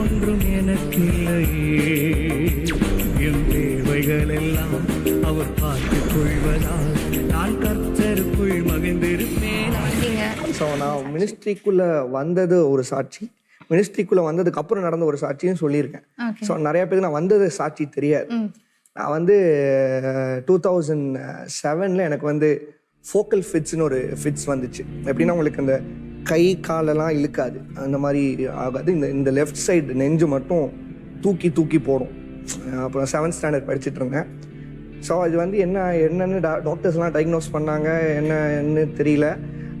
ஒன்றும் எனக்கில்லையே. என் தேவைகள் எல்லாம் அவர் பார்த்துக் கொள்வதால் நான் கர்த்தருக்குள் மகிழ்ந்திருப்பேன். ஸோ நான் மினிஸ்ட்ரிக்குள்ளே வந்தது ஒரு சாட்சி. மினிஸ்ட்ரிக்குள்ளே வந்ததுக்கு அப்புறம் நடந்த ஒரு சாட்சியும் சொல்லியிருக்கேன். ஸோ நிறைய பேருக்கு நான் வந்தது சாட்சி தெரியாது. நான் வந்து டூ தௌசண்ட் செவனில் எனக்கு வந்து ஃபோக்கல் ஃபிட்ஸ்னு ஒரு ஃபிட்ஸ் வந்துச்சு. எப்படின்னா உங்களுக்கு அந்த கை காலெல்லாம் இழுக்காது. அந்த மாதிரி ஆகாது. இந்த இந்த லெஃப்ட் சைடு நெஞ்சு மட்டும் தூக்கி தூக்கி போடும். அப்புறம் செவன்த் ஸ்டாண்டர்ட் படிச்சுட்டு இருந்தேன். ஸோ அது வந்து என்ன என்னென்னு டா டாக்டர்ஸ்லாம் டயக்னோஸ் பண்ணாங்க. என்னன்னு தெரியல.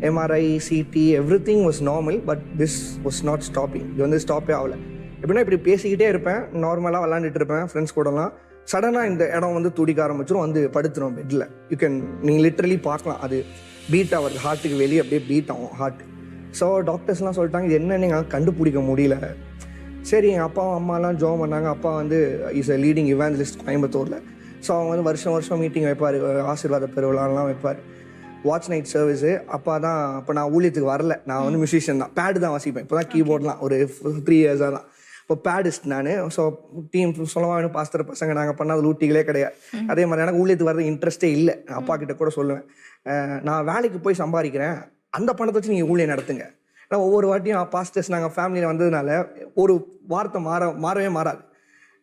MRI CT everything was normal but this was not stopping இது வந்து ஸ்டாப்பே ஆகல. எப்படின்னா இப்படி பேசிக்கிட்டே இருப்பேன். நார்மலாக விளாண்டுட்டு இருப்பேன் ஃப்ரெண்ட்ஸ் கூடலாம். சடனாக இந்த இடம் வந்து துடிக்க ஆரம்பிச்சிடும் வந்து படுத்துரும் பெட்டில் யூ கேன் நீங்கள் லிட்ரலி பார்க்கலாம். அது பீட் ஆகுது ஹார்ட்டுக்கு வெளியே அப்படியே பீட் ஆகும் ஹார்ட் ஸோ டாக்டர்ஸ்லாம் சொல்லிட்டாங்க இது என்னன்னு எங்களால் கண்டுபிடிக்க முடியல. சரி எங்கள் அப்பாவும் அம்மாலாம் ஜோம் பண்ணாங்க. அப்பா வந்து இஸ் அ லீடிங் இவாஞ்சலிஸ்ட் கோயம்புத்தூரில். ஸோ அவங்க வந்து வருஷம் வருஷம் மீட்டிங் வைப்பார் ஆசீர்வாத பெருவிழாலாம் வைப்பார். வாட்ச் நைட் சர்வீஸு அப்பா தான் அப்போ நான் ஊழியத்துக்கு வரல. நான் வந்து மியூசிஷியன் தான். பேடு தான் வாசிப்பேன். இப்போ தான் கீபோர்ட்லாம் ஒரு த்ரீ இயர்ஸாக தான். இப்போ பேடிஸ்ட் நான். ஸோ டீம் சொல்லவா வேணும் பாஸ்தர் பசங்க நாங்கள் பண்ணாத லூட்டிகளே கிடையாது. அதே மாதிரி எனக்கு ஊழியத்துக்கு வரது இன்ட்ரெஸ்ட்டே இல்லை. நான் அப்பா கிட்ட கூட சொல்லுவேன். நான் வேலைக்கு போய் சம்பாதிக்கிறேன். அந்த பணத்தை வச்சு நீங்கள் ஊழியம் நடத்துங்க. ஏன்னா ஒவ்வொரு வாட்டியும் பாஸ்டர்ஸ் நாங்கள் ஃபேமிலியில் வந்ததுனால ஒரு வார்த்தை மாற மாறவே மாறாது.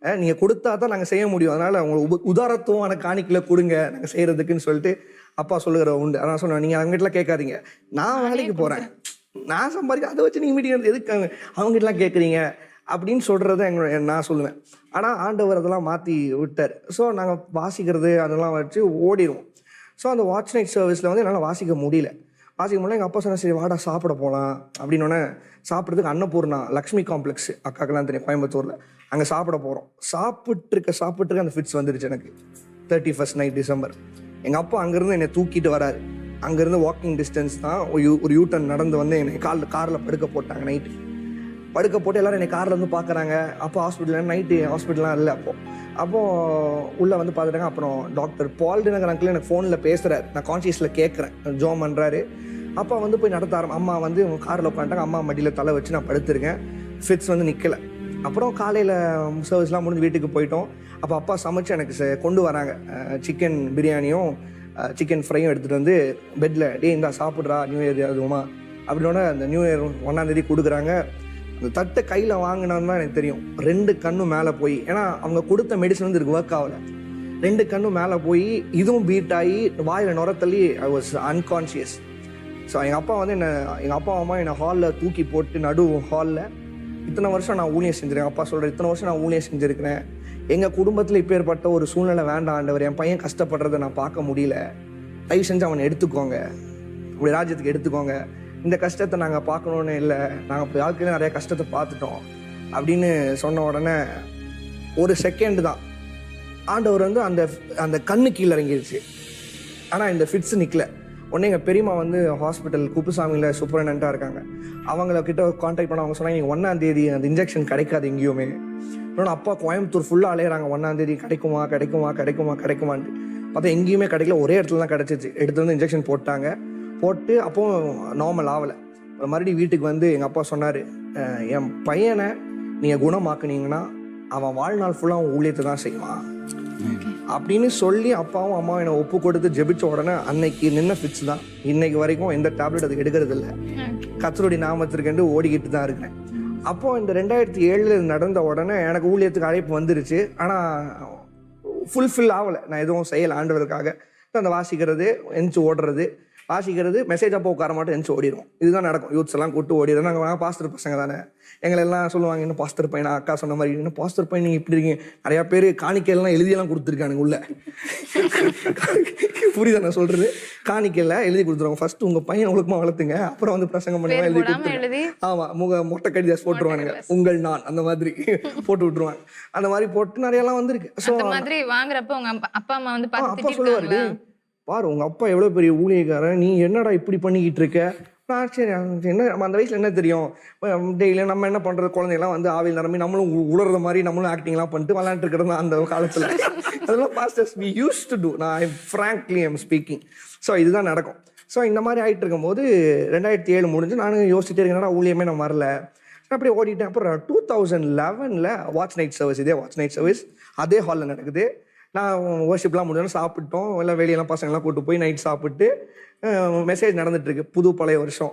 அஹ் நீங்க கொடுத்தா தான் நாங்கள் செய்ய முடியும். அதனால உங்களுக்கு உப- உதாரத்துவமான காணிக்கையில் கொடுங்க நாங்கள் செய்யறதுக்குன்னு சொல்லிட்டு அப்பா சொல்லுகிற உண்டு. அதான் சொன்னேன் நீங்கள் அவங்ககிட்டலாம் கேட்காதீங்க. நான் வேலைக்கு போகிறேன் நான் சம்பாதிக்க அதை வச்சு நீங்கள் மீட்டிங் எதுக்கு அவங்க- அவங்ககிட்டலாம் கேட்குறீங்க? அப்படின்னு சொல்கிறது எங்களோட நான் சொல்லுவேன். ஆனால் ஆண்டவர் அதெல்லாம் மாற்றி விட்டார். ஸோ நாங்கள் வாசிக்கிறது அதெல்லாம் வச்சு ஓடிடுவோம் ஸோ அந்த வாட்ச் நைட் சர்வீஸில் வந்து என்னால் வாசிக்க முடியல. வாசிக்க எங்கள் அப்பா சொன்ன சரி வாடா சாப்பிட போகலாம் அப்படின்னோடனே சாப்பிட்றதுக்கு அன்னபூர்ணா லக்ஷ்மி காம்ப்ளெக்ஸ். அக்காக்கெல்லாம் தெரியும் கோயம்புத்தூரில். அங்கே சாப்பிட போகிறோம் சாப்பிட்ருக்க சாப்பிட்ருக்க அந்த ஃபிட்ஸ் வந்துருச்சு எனக்கு. தேர்ட்டி ஃபர்ஸ்ட் நைட் டிசம்பர் எங்கள் அப்பா அங்கேருந்து என்னை தூக்கிட்டு வராரு. அங்கேருந்து வாக்கிங் டிஸ்டன்ஸ் தான் ஒரு யூ ஒரு யூட்டன் நடந்து வந்து என்னை காலில் காரில் படுக்க போட்டாங்க நைட்டு படுக்க போட்டு எல்லாரும் என்னை காரில் வந்து பார்க்குறாங்க அப்போ ஹாஸ்பிட்டலில் நைட்டு ஹாஸ்பிட்டல்லாம் இல்லை அப்போது அப்போது உள்ளே வந்து பார்த்துட்டாங்க அப்புறம் டாக்டர் பால் தினகர் அங்கிள் எனக்கு ஃபோனில் பேசுகிறார் நான் கான்சியஸில் கேட்குறேன் ஜோம் பண்ணுறாரு அப்பா வந்து போய் நடத்த ஆரம்பி அம்மா வந்து காரில் உட்காந்துட்டாங்க. அம்மா மடியில் தலை வச்சு நான் படுத்திருக்கேன். ஃபிட்ஸ் வந்து நிற்கலை அப்புறம் காலையில் சர்வீஸ்லாம் முடிஞ்சு வீட்டுக்கு போயிட்டோம். அப்போ அப்பா சமைச்சு எனக்கு கொண்டு வராங்க. சிக்கன் பிரியாணியும் சிக்கன் ஃப்ரையும் எடுத்துகிட்டு வந்து பெட்டில் டே இந்தா சாப்பிட்றா நியூ இயர் அதுவுமா அப்படின்னோட அந்த நியூ இயர் ஒன்றாந்தேதி கொடுக்குறாங்க. அந்த தட்டை கையில் வாங்கினது தான் எனக்கு தெரியும். ரெண்டு கண்ணும் மேலே போய் ஏன்னா அவங்க கொடுத்த மெடிசன் வந்து இதுக்கு ஒர்க் ஆகலை. ரெண்டு கண்ணும் மேலே போய் இதுவும் பீட் ஆகி வாயில் நுரத்தள்ளி ஐ வாஸ் அன்கான்ஷியஸ் ஸோ எங்கள் அப்பா வந்து என்னை எங்கள் அப்பா அம்மா என்னை ஹாலில் தூக்கி போட்டு நடு ஹாலில் இத்தனை வருஷம் நான் ஊழியம் செஞ்சுருக்கேன். அப்பா சொல்கிற இத்தனை வருஷம் நான் ஊழியம் செஞ்சுருக்கிறேன். எங்கள் குடும்பத்தில் இப்போ ஏற்பட்ட ஒரு சூழ்நிலை வேண்டாம் ஆண்டவர். என் பையன் கஷ்டப்படுறத நான் பார்க்க முடியல. தயவு செஞ்சு அவனை எடுத்துக்கோங்க. இப்படி ராஜ்யத்துக்கு எடுத்துக்கோங்க. இந்த கஷ்டத்தை நாங்கள் பார்க்கணுன்னு இல்லை. நாங்கள் இப்போ வாழ்க்கையில் நிறைய கஷ்டத்தை பார்த்துட்டோம். அப்படின்னு சொன்ன உடனே ஒரு செகண்ட் தான். ஆண்டவர் வந்து அந்த அந்த கண்ணு கீழே இறங்கிடுச்சு ஆனால் இந்த ஃபிட்ஸ் நிற்கல உடனே எங்கள் பெரியம்மா வந்து ஹாஸ்பிட்டல் குப்புசாமியில் சூப்பரண்டாக இருக்காங்க. அவங்கள கிட்ட காண்டாக்ட் பண்ண அவங்க சொன்னாங்க நீங்கள் ஒன்றாம் தேதி அந்த இன்ஜெக்ஷன் கிடைக்காது எங்கேயுமே. இன்னொன்று அப்பா கோயம்புத்தூர் ஃபுல்லாக அலையிறாங்க ஒன்றாம் தேதி கிடைக்குமா கிடைக்குமா கிடைக்குமா கிடைக்குமான்ட்டு. பார்த்தா எங்கேயுமே கிடைக்கல ஒரே இடத்துல தான் கிடச்சிச்சு. எடுத்து வந்து இன்ஜெக்ஷன் போட்டாங்க. போட்டு அப்போ நார்மல் ஆகலை. மறுபடியும் வீட்டுக்கு வந்து எங்கள் அப்பா சொன்னார் என் பையனை நீங்கள் குணமாக்குனீங்கன்னா அவன் வாழ்நாள் ஃபுல்லாக அவன் ஊழியத்தை தான் செய்வான். அப்படின்னு சொல்லி அப்பாவும் அம்மாவும் என்னை ஒப்பு கொடுத்து ஜெபிச்ச உடனே அன்னைக்கு நின்ன ஃபிட்ஸ் தான். இன்னைக்கு வரைக்கும் எந்த டேப்லெட் அது எடுக்கிறது இல்லை. கத்தருடைய நாமத்திற்கென்று ஓடிக்கிட்டு தான் இருக்கிறேன். அப்போ இந்த ரெண்டாயிரத்தி ஏழுல நடந்த உடனே எனக்கு ஊழியத்துக்கு அழைப்பு வந்துருச்சு. ஆனால் ஃபுல்ஃபில் ஆகலை. நான் எதுவும் செய்யலை ஆண்டவருக்காக. அந்த வாசிக்கிறது எந்திச்சு ஓடுறது வாசிக்கிறது மெசேஜ் அப்போ உட்கார மாட்டோம் எந்திச்சு ஓடிடும் இதுதான் நடக்கும். யூத்ஸ் எல்லாம் கூட்டு ஓடிடும் நாங்கள் பாஸ்டர் பசங்க தானே. எங்களை எல்லாம் சொல்லுவாங்க இன்னும் பாஸ்டர் பையனா? அக்கா சொன்ன மாதிரி இன்னும் பாஸ்டர் பையன் நீங்கள் இப்படி இருக்கீங்க. நிறையா பேர் காணிக்கையெல்லாம் எழுதியெல்லாம் கொடுத்துருக்கானுங்க உள்ள. புரியுதா நான் சொல்றது? காணிக்கையில் எழுதி கொடுத்துருவாங்க. ஃபர்ஸ்ட் உங்க பையன் ஒழுக்கமா வளர்த்துங்க. அப்புறம் வந்து பிரசங்கம் பண்ணி எழுதி கொடுத்துருங்க. எழுதி ஆமா முக மொட்டை கடிதாஸ் போட்டுருவானுங்க. உங்கள் நான் அந்த மாதிரி போட்டு விட்டுருவாங்க. அந்த மாதிரி போட்டு நிறையெல்லாம் வந்திருக்கு. ஸோ மாதிரி வாங்குறப்ப உங்க அப்பா- அம்மா வந்து அப்பா சொல்லுவாரு திட்டிருக்காங்களா? "டேய், பாரு உங்கள் அப்பா எவ்வளோ பெரிய ஊழியக்காரன் நீ என்னடா இப்படி பண்ணிக்கிட்டு இருக்க? நான் சரி என்ன நம்ம அந்த வயசில் என்ன தெரியும்? டெய்லியும் நம்ம என்ன பண்ணுறது குழந்தைங்கலாம் வந்து ஆவியில் நிரம்பி நம்மளும் உ- மாதிரி நம்மளும் ஆக்டிங்லாம் பண்ணிட்டு விளாண்டுருக்கிறது அந்த காலத்தில். அதெல்லாம் pastors we use to do நான் ஃப்ராங்க்லி ஐம் ஸ்பீக்கிங் ஸோ இதுதான் நடக்கும். ஸோ இந்த மாதிரி ஆகிட்டு இருக்கும்போது ரெண்டாயிரத்தி ஏழு முடிஞ்சு நானும் யோசிச்சுட்டே இருக்கேன் ஊழியமே நான் வரல? அப்படியே ஓடிட்டேன். அப்புறம் டூ தௌசண்ட் லெவனில் வாட்ச் நைட் சர்வீஸ் இதே வாட்ச் நைட் சர்வீஸ் அதே ஹாலில் நடக்குது. நான் ஒர்ஷிப்லாம் முடிஞ்சோன்னு சாப்பிட்டோம். எல்லாம் வெளியெல்லாம் பசங்கள்லாம் கூட்டு போய் நைட் சாப்பிட்டு மெசேஜ் நடந்துட்டுருக்கு. புது பழைய வருஷம்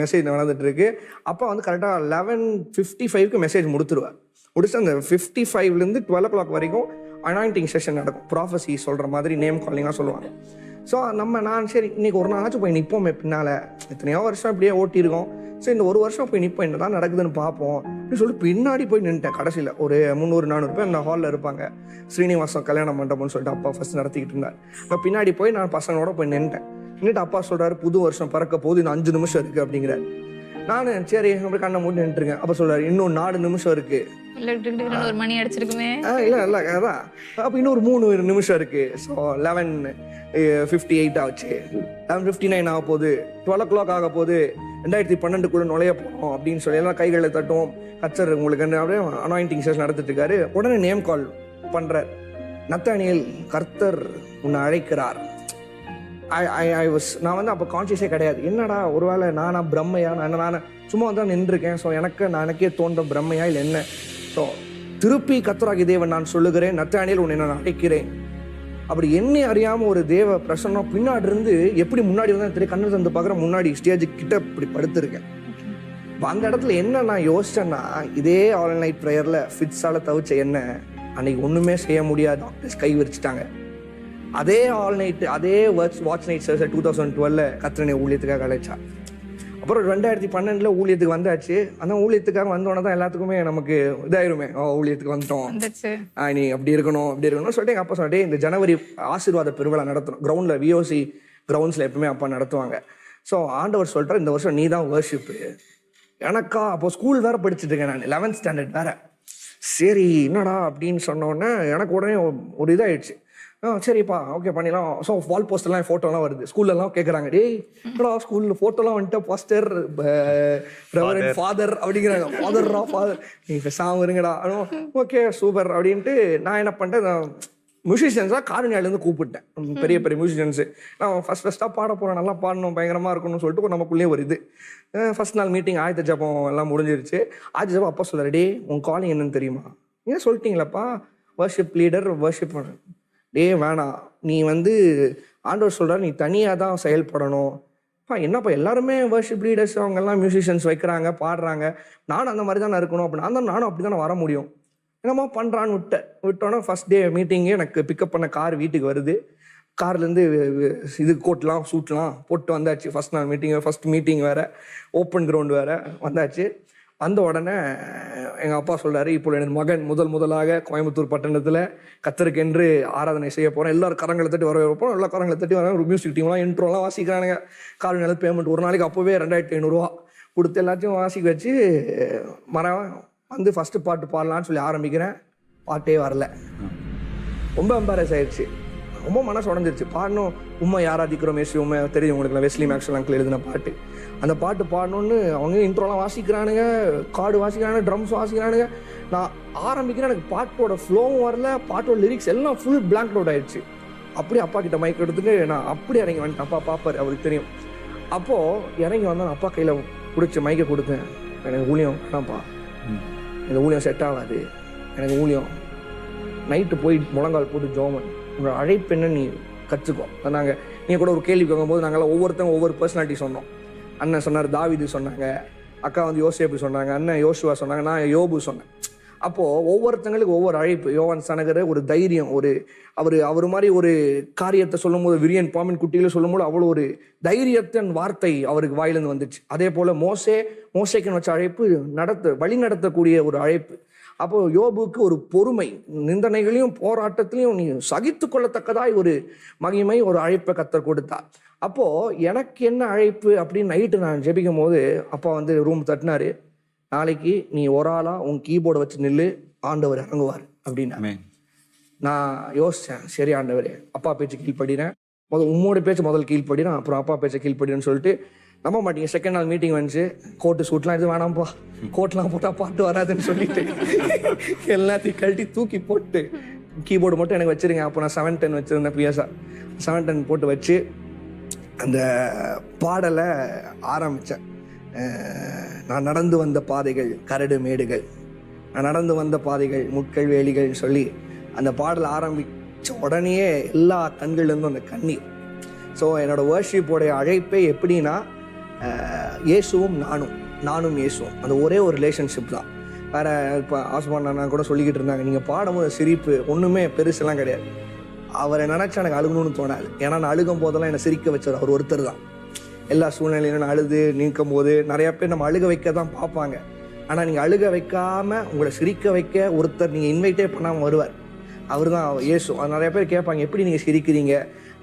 மெசேஜ் நடந்துட்டுருக்கு. அப்போ வந்து கரெக்டாக லெவன் ஃபிஃப்டி ஃபைவ்க்கு மெசேஜ் முடித்துருவேன் முடிச்சு அந்த ஃபிஃப்டி ஃபைவ்லேருந்து டுவெல் ஓ கிளாக் வரைக்கும் அனாயிண்டிங் செஷன் நடக்கும். ப்ராஃபஸி சொல்கிற மாதிரி நேம் காலிங்காக சொல்லுவாங்க. ஸோ நம்ம நான் சரி இன்னைக்கு ஒரு நாளாச்சும் போய் நிற்போமே பின்னால். எத்தனையோ வருஷம் இப்படியே ஓட்டியிருக்கோம். சரி இந்த ஒரு வருஷம் போய் நிற்போம் என்ன தான் நடக்குதுன்னு பார்ப்போம் அப்படின்னு சொல்லிட்டு பின்னாடி போய் நின்ட்டேன் கடைசியில். ஒரு முந்நூறு நானூறு பேர் அந்த ஹாலில் இருப்பாங்க. ஸ்ரீனிவாசம் கல்யாண மண்டபம்னு சொல்லிட்டு அப்பா ஃபர்ஸ்ட் நடத்திக்கிட்டு இருந்தார். அப்போ பின்னாடி போய் நான் பசங்களோட போய் நின்ட்டேன். நின்றுட்டு அப்பா சொல்கிறாரு புது வருஷம் பறக்க போகுது இன்னும் அஞ்சு நிமிஷம் இருக்குது அப்படிங்கிறார். நான் சரி அப்படி கண்ணை மூடி நின்றுருக்கேன் அப்போ சொல்கிறார் இன்னும் நாலு நிமிஷம் இருக்குது இல்ல ஒரு மணி அடிச்சிருக்குமே. ஆ இல்லை இல்லை அதான். அப்போ இன்னொரு மூணு நிமிஷம் இருக்கு. ஸோ லெவன் ஃபிஃப்டி எயிட் ஆச்சு. லெவன் ஃபிஃப்டி நைன் ஆக போகுது. டுவெல் ஓ கிளாக் ஆக போகுது. ரெண்டாயிரத்தி பன்னெண்டுக்குள்ள நுழைய போகிறோம் அப்படின்னு சொல்லி எல்லாம் கைகளை தட்டும். கச்சர் உங்களுக்கு அப்படியே அனாயிண்டிங் செஷன் நடத்திட்டு இருக்காரு. உடனே நேம் கால் பண்றார். நத்தானியல் கர்த்தர் உன்னை அழைக்கிறார். ஐ ஐ ஐ வாஸ் நான் வந்து அப்போ கான்ஷியஸே கிடையாது. என்னடா ஒருவேளை நானா பிரம்மையா? நான் நான் சும்மா தான் நின்றுருக்கேன். ஸோ எனக்கு நான் எனக்கே தோன்ற பிரம்மையா இல்லை என்ன? ஸோ திருப்பி கத்தராகி தேவன் நான் சொல்லுகிறேன் நத்தானியில் உன்னை நான் அழைக்கிறேன். அப்படி என்னை அறியாமல் ஒரு தேவ பிரசன்னம் பின்னாடி இருந்து எப்படி முன்னாடி வந்தா தெரியும் கண்ணு தந்து பார்க்குற முன்னாடி ஸ்டேஜ் கிட்ட இப்படி படுத்திருக்கேன். இப்போ அந்த இடத்துல என்ன நான் யோசிச்சேன்னா இதே ஆல் நைட் ப்ரேயரில் ஃபிட்ஸால் தவிச்ச என்ன அன்னைக்கு ஒன்றுமே செய்ய முடியாது. டாக்டர்ஸ் கை விரிச்சிட்டாங்க. அதே ஆல் நைட் அதே watch watch night service two thousand டுவெல்ல கத்திரனை ஊழியத்துக்காக அழைச்சா அப்புறம் ரெண்டாயிரத்தி பன்னெண்டில் ஊழியத்துக்கு வந்தாச்சு. அந்த ஊழியத்துக்காக வந்தோடனே தான் எல்லாத்துக்குமே நமக்கு இதாயிருமே. ஓ ஊழியத்துக்கு வந்துட்டோம். ஆ, நீ அப்படி இருக்கணும் அப்படி இருக்கணும்னு சொல்லிட்டு எங்கள் அப்பா சொல்லிட்டு இந்த ஜனவரி ஆசீர்வாத பெருவிழா நடத்தணும். கிரவுண்டில் விஓசி கிரவுண்ட்ஸில் எப்பவுமே அப்பா நடத்துவாங்க. ஸோ ஆண்டவர் சொல்லிட்டார் இந்த வருஷம் நீ தான் வர்ஷிப்பு எனக்கா அப்போ ஸ்கூல் வேற படிச்சுட்டு இருக்கேன் நான். லெவன்த் ஸ்டாண்டர்ட் வேற. சரி என்னடா அப்படின்னு சொன்ன உடனே எனக்கு உடனே ஒரு இதாயிடுச்சு. ஆ சரிப்பா ஓகே பண்ணிடலாம். ஸோ வால் போஸ்டர்லாம் ஃபோட்டோலாம் வருது. ஸ்கூல்லலாம் கேட்குறாங்க டேய் என்னடா ஸ்கூலில் ஃபோட்டோலாம் வந்துட்டு பாஸ்டர் ரெவரன் ஃபாதர் அப்படிங்கிறாங்க. ஃபாதர்ரா ஃபாதர் நீ பேசாமல் இருங்கடா. ஓகே சூப்பர் அப்படின்ட்டு நான் என்ன பண்ணிட்டேன் மியூசிஷியன்ஸாக காரணியாலேருந்து கூப்பிட்டேன். பெரிய பெரிய மியூசிஷியன்ஸு நான் ஃபஸ்ட் ஃபஸ்ட்டாக பாட போகிறேன் நல்லா பாடணும் பயங்கரமாக இருக்கணும்னு சொல்லிட்டு ஒரு நமக்குள்ளேயே ஒரு இது ஃபர்ஸ்ட் நாள் மீட்டிங் ஆயத்த ஜபம் எல்லாம் முடிஞ்சிருச்சு. ஆயத்த ஜபம் அப்பா சொல்கிறார் டே உன் காலிங் என்னன்னு தெரியுமா? ஏன் சொல்லிட்டீங்களாப்பா? வர்ஷிப் லீடர் வர்ஷிப் ஏ வேணாம் நீ வந்து ஆண்டவர் சொல்கிறார் நீ தனியாக தான் செயல்படணும். அப்பா என்னப்பா எல்லாருமே வர்ஷிப் லீடர்ஸ் அவங்கெல்லாம் மியூசிஷியன்ஸ் வைக்கிறாங்க பாடுறாங்க. நானும் அந்த மாதிரி தானே இருக்கணும். அப்படி நான் தான் நானும் அப்படி தானே வர முடியும். என்னமோ பண்ணுறான்னு விட்டேன் விட்டோன்னே ஃபஸ்ட் டே மீட்டிங்கே எனக்கு பிக்கப் பண்ண கார் வீட்டுக்கு வருது. கார்லேருந்து இது கோட்லாம் சூட்லாம் போட்டு வந்தாச்சு. ஃபஸ்ட் நாள் மீட்டிங் ஃபஸ்ட் மீட்டிங் வேறு. ஓப்பன் கிரவுண்ட் வேறு வந்தாச்சு. வந்த உடனே எங்கள் அப்பா சொல்கிறாரு இப்போ எனது மகன் முதல் முதலாக கோயம்புத்தூர் பட்டணத்தில் கத்தருக்கென்று ஆராதனை செய்ய போகிறேன் எல்லாரும் கரங்களை தட்டி வர வைப்போம் எல்லா கரங்களை தட்டி வர ஒரு மியூசிக் டீம்லாம் இன்ட்ரோலாம் வாசிக்கிறானுங்க. கால் நிலத்து பேமெண்ட் ஒரு நாளைக்கு அப்போவே ரெண்டாயிரத்தி ஐநூறுரூவா கொடுத்து எல்லாத்தையும் வாசிக்க வச்சு மரம் வந்து ஃபஸ்ட்டு பாட்டு பாடலான்னு சொல்லி ஆரம்பிக்கிறேன். பாட்டே வரல. ரொம்ப எம்பாரஸ் ஆயிடுச்சு ரொம்ப மனசு உடஞ்சிருச்சு. பாடணும். உண்மை யாராதிக்கிறோம் மேசி உண்மை தெரியும் உங்களுக்கு. வெஸ்லி மேக்ஸல் அங்கிள் எழுதின பாட்டு. அந்த பாட்டு பாடணும்னு அவங்க இன்ட்ரோலாம் வாசிக்கிறானுங்க கார்டு வாசிக்கிறானுங்க ட்ரம்ஸ் வாசிக்கிறானுங்க. நான் ஆரம்பிக்கிறேன் எனக்கு பாட்டோட ஃப்ளோவும் வரல பாட்டோட லிரிக்ஸ் எல்லாம் ஃபுல் பிளாங்க் அவுட் ஆயிடுச்சு. அப்படியே அப்பா கிட்ட மைக் எடுத்துட்டு நான் அப்படியே இறங்கி வந்துட்டேன். அப்பா பார்ப்பாரு அவருக்கு தெரியும். அப்போது இறங்கி வந்தேன் அப்பா கையில் பிடிச்சி மைக்கை கொடுத்தேன். எனக்கு ஊழியம் வேணாம்ப்பா. எனக்கு ஊழியம் செட் ஆகாது. எனக்கு ஊழியம். நைட்டு போய் முழங்கால் போட்டு ஜோமன். உன்னோட அழைப்பு என்ன நீ கற்றுக்கோ நாங்கள் நீங்கள் கூட ஒரு கேள்வி கேட்கும்போது நாங்கள்லாம் ஒவ்வொருத்தங்க ஒவ்வொரு பர்சனாலிட்டி சொன்னோம். அண்ணன் சொன்னார் தாவிது சொன்னாங்க அக்கா வந்து யோசேப்பு சொன்னாங்க அண்ணன் யோசுவா சொன்னாங்க நான் யோபு சொன்னேன். அப்போது ஒவ்வொருத்தங்களுக்கு ஒவ்வொரு அழைப்பு. யோவான் சனகர் ஒரு தைரியம் ஒரு அவர் அவர் மாதிரி ஒரு காரியத்தை சொல்லும்போது விரியன் பாமின் குட்டிகளை சொல்லும்போது அவ்வளோ ஒரு தைரியத்தின் வார்த்தை அவருக்கு வாயிலிருந்து வந்துச்சு. அதே போல் மோசே மோசேக்குன்னு வச்ச அழைப்பு நடத்த வழி நடத்தக்கூடிய ஒரு அழைப்பு. அப்போ யோபுக்கு ஒரு பொறுமை நிந்தனைகளையும் போராட்டத்திலையும் நீ சகித்து கொள்ளத்தக்கதாய் ஒரு மகிமை ஒரு அழைப்பை கத்தர் கொடுத்தார். அப்போ எனக்கு என்ன அழைப்பு அப்படின்னு நைட்டு நான் ஜெபிக்கும் போது அப்பா வந்து ரூம் தட்டினாரு. நாளைக்கு நீ ஒரு ஆளா உன் கீபோர்டை வச்சு நில்லு ஆண்டவர் இறங்குவார் அப்படின்னா. நான் யோசித்தேன் சரி ஆண்டவரே அப்பா பேச்சு கீழ்ப்படினேன் முதல் உம்மோட பேச்சு முதல் கீழ்ப்படினேன் அப்புறம் அப்பா பேச்சை கீழ்ப்படினேன்னு சொல்லிட்டு நம்ப மாட்டீங்க. செகண்ட் நாள் மீட்டிங் வந்துச்சு. கோட்டு சூட்லாம் எடுத்து வேணாம்ப்பா. கோட்லாம் போட்டால் பாட்டு வராதுன்னு சொல்லிட்டு எல்லாத்தையும் கழட்டி தூக்கி போட்டு கீபோர்டு மட்டும் எனக்கு வச்சிருங்க. அப்போ நான் செவன் டென் வச்சுருந்தேன் பிஎஸ்ஆ செவன் டென் போட்டு வச்சு அந்த பாடலை ஆரம்பித்தேன் நான் நடந்து வந்த பாதைகள் கரடு மேடுகள். நான் நடந்து வந்த பாதைகள் முட்கள் வேலிகள் சொல்லி அந்த பாடல் ஆரம்பித்த உடனேயே எல்லா கண்கள்லேருந்தும் அந்த கண்ணீர். ஸோ என்னோட வேர்ஷிப்போடைய அழைப்பே எப்படின்னா இயேசுவும் நானும் நானும் இயேசுவும். அந்த ஒரே ஒரு ரிலேஷன்ஷிப் தான். வேற இப்போ ஆஸ்மான் அண்ணா கூட சொல்லிக்கிட்டு இருந்தாங்க நீங்கள் பாடும்போது சிரிப்பு ஒன்றுமே பெருசெல்லாம் கிடையாது. அவரை நினச்சா எனக்கு அழுகணும்னு தோணாது. ஏன்னா நான் அழுகும் போதெல்லாம் என்னை சிரிக்க வச்சவர் அவர் ஒருத்தர் தான். எல்லா சூழ்நிலையிலும் நான் அழுது நிற்கும் போது நிறையா பேர் நம்ம அழுக வைக்க தான் பார்ப்பாங்க. ஆனால் நீங்கள் அழுக வைக்காமல் உங்களை சிரிக்க வைக்க ஒருத்தர் நீங்கள் இன்வைட்டே பண்ணாமல் வருவார். அவர் தான் இயேசு. நிறைய பேர் கேட்பாங்க எப்படி நீங்கள் சிரிக்கிறீங்க?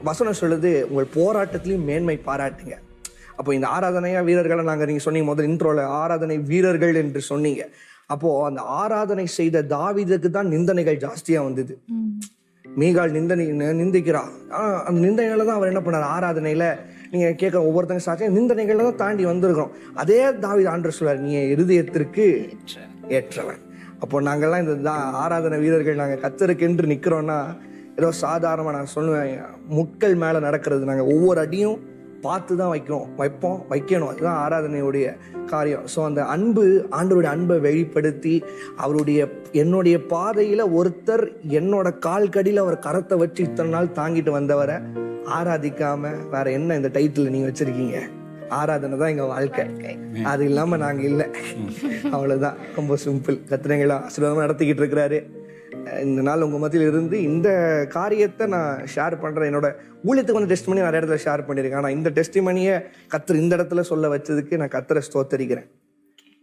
வசனம் சொல்லுது உங்கள் போராட்டத்திலையும் மேன்மை பாராட்டுங்க. அப்போ இந்த ஆராதனையா வீரர்களை நாங்கள் நீங்கள் சொன்னீங்க முதல் இன்ட்ரோல ஆராதனை வீரர்கள் என்று சொன்னீங்க. அப்போது அந்த ஆராதனை செய்த தாவீதுக்கு தான் நிந்தனைகள் ஜாஸ்தியாக வந்தது. மீகால் நிந்தனை நிந்திக்கிறா. அந்த நிந்தனையில தான் அவர் என்ன பண்ணார்? ஆராதனையில நீங்க கேட்குற ஒவ்வொருத்தங்க சாட்சியம் நிந்தனைகளை தான் தாண்டி வந்திருக்கிறோம். அதே தாவி ஆண்டர் சொல்றார் நீ இருதயத்திற்கு ஏற்றவன். அப்போ நாங்கெல்லாம் இந்த தா- ஆராதனை வீரர்கள் நாங்கள் கத்தருக்கென்று நிற்கிறோன்னா ஏதோ சாதாரணமாக நான் சொல்லுவேன் முட்கள் மேலே நடக்கிறது. நாங்கள் ஒவ்வொரு அடியும் பார்த்து தான் வைக்கிறோம் வைப்போம் வைக்கணும். அதுதான் ஆராதனையுடைய காரியம். ஸோ அந்த அன்பு ஆண்டவருடைய அன்பை வெளிப்படுத்தி அவருடைய என்னுடைய பாதையில் ஒருத்தர் என்னோட கால் கடியில் அவர் கரத்தை வச்சு இத்தனை நாள் தாங்கிட்டு வந்தவரை ஆராதிக்காம வேற என்ன இந்த டைட்டில் நீங்க வச்சிருக்கீங்க? ஆராதனை தான் எங்க வாழ்க்கை. அது இல்லாம நாங்க இல்லை. அவ்வளவுதான். ரொம்ப சிம்பிள் கத்திரங்களா ஆசீர்வாதமா நடத்திக்கிட்டு இருக்கிறாரு. இந்த நாள் உங்க மத்தியில் இருந்து இந்த காரியத்தை நான் ஷேர் பண்றேன். என்னோட ஊழியத்துக்கு வந்து டெஸ்ட் பண்ணி நிறைய இடத்துல ஷேர் பண்ணியிருக்கேன். ஆனா இந்த டெஸ்ட் மணியை கத்தர் இந்த இடத்துல சொல்ல வச்சதுக்கு நான் கத்தரை ஸ்தோத்தரிக்கிறேன்.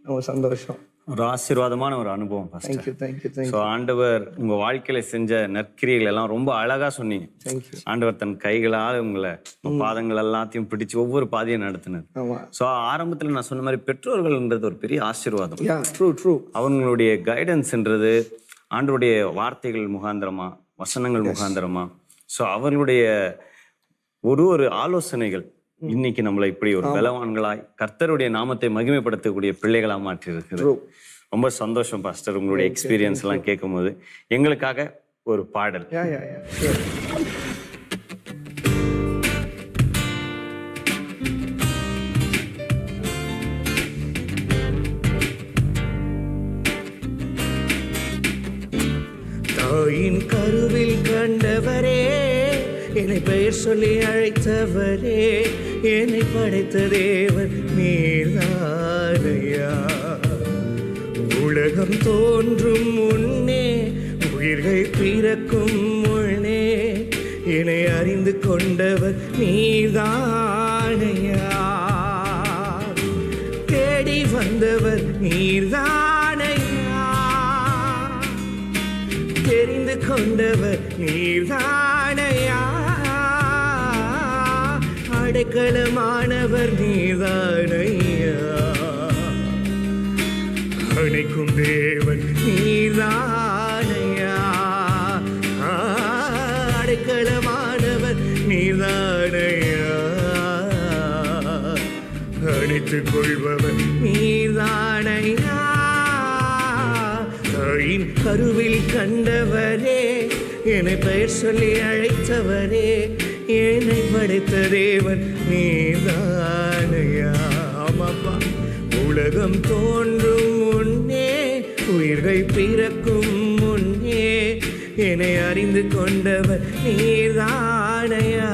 ரொம்ப சந்தோஷம். ஒரு ஆசீர்வாதமான ஒரு அனுபவம் தேங்க்யூ தேங்க்யூ தேங்க்யூ ஆண்டவர் உங்க வாழ்க்கையில செஞ்ச நற்கிரியைகள் எல்லாம் ரொம்ப அழகா சொன்னீங்க. தேங்க்யூ ஆண்டவர் தன் கைகளால் உங்களை உங்க பாதங்கள் எல்லாத்தையும் பிடிச்சு ஒவ்வொரு பாதையும் நடத்தினார். ஆமா. ஸோ ஆரம்பத்துல நான் சொன்ன மாதிரி பெற்றோர்கள்ன்றது ஒரு பெரிய ஆசீர்வாதம். ட்ரூ ட்ரூ அவங்களுடைய கைடன்ஸ்ன்றது ஆண்டவருடைய வார்த்தைகள் முகாந்திரமா வசனங்கள் முகாந்திரமா? ஸோ அவர்களுடைய ஒரு ஒரு ஆலோசனைகள் இன்னைக்கு நம்மளை இப்படி ஒரு பலவான்களாய் கர்த்தருடைய நாமத்தை மகிமைப்படுத்தக்கூடிய பிள்ளைகளா மாற்றி இருக்குது ரொம்ப சந்தோஷம் பாஸ்டர் உங்களுடைய எக்ஸ்பீரியன்ஸ் எல்லாம் கேட்கும்போது எங்களுக்காக ஒரு பாடல். அழைத்தவரே என்னை படைத்த தேவர் நீதானையா உலகம் தோன்றும் முன்னே உயிர்கள் பிறக்கும் முன்னே என்னை அறிந்து கொண்டவர் நீதானையா தேடி வந்தவர் நீர்தானையா? தெரிந்து கொண்டவர் நீர்தான் அடைக்கலமானவர் நீதானையா? அணைக்கும் தேவன் நீதானையா? அடைக்கலமானவர் நீதானையா? அணைத்துக் கொள்பவர் நீர்தானையா தாயின் கருவில் கண்டவரே என்னை பெயர் சொல்லி அழைத்தவரே ஏழை படைத்த தேவன் நீதானையா? ஆமாப்பா. உலகம் தோன்றும் முன்னே உயிர்கள் பிறக்கும் முன்னே என்னை அறிந்து கொண்டவர் நீதானையா?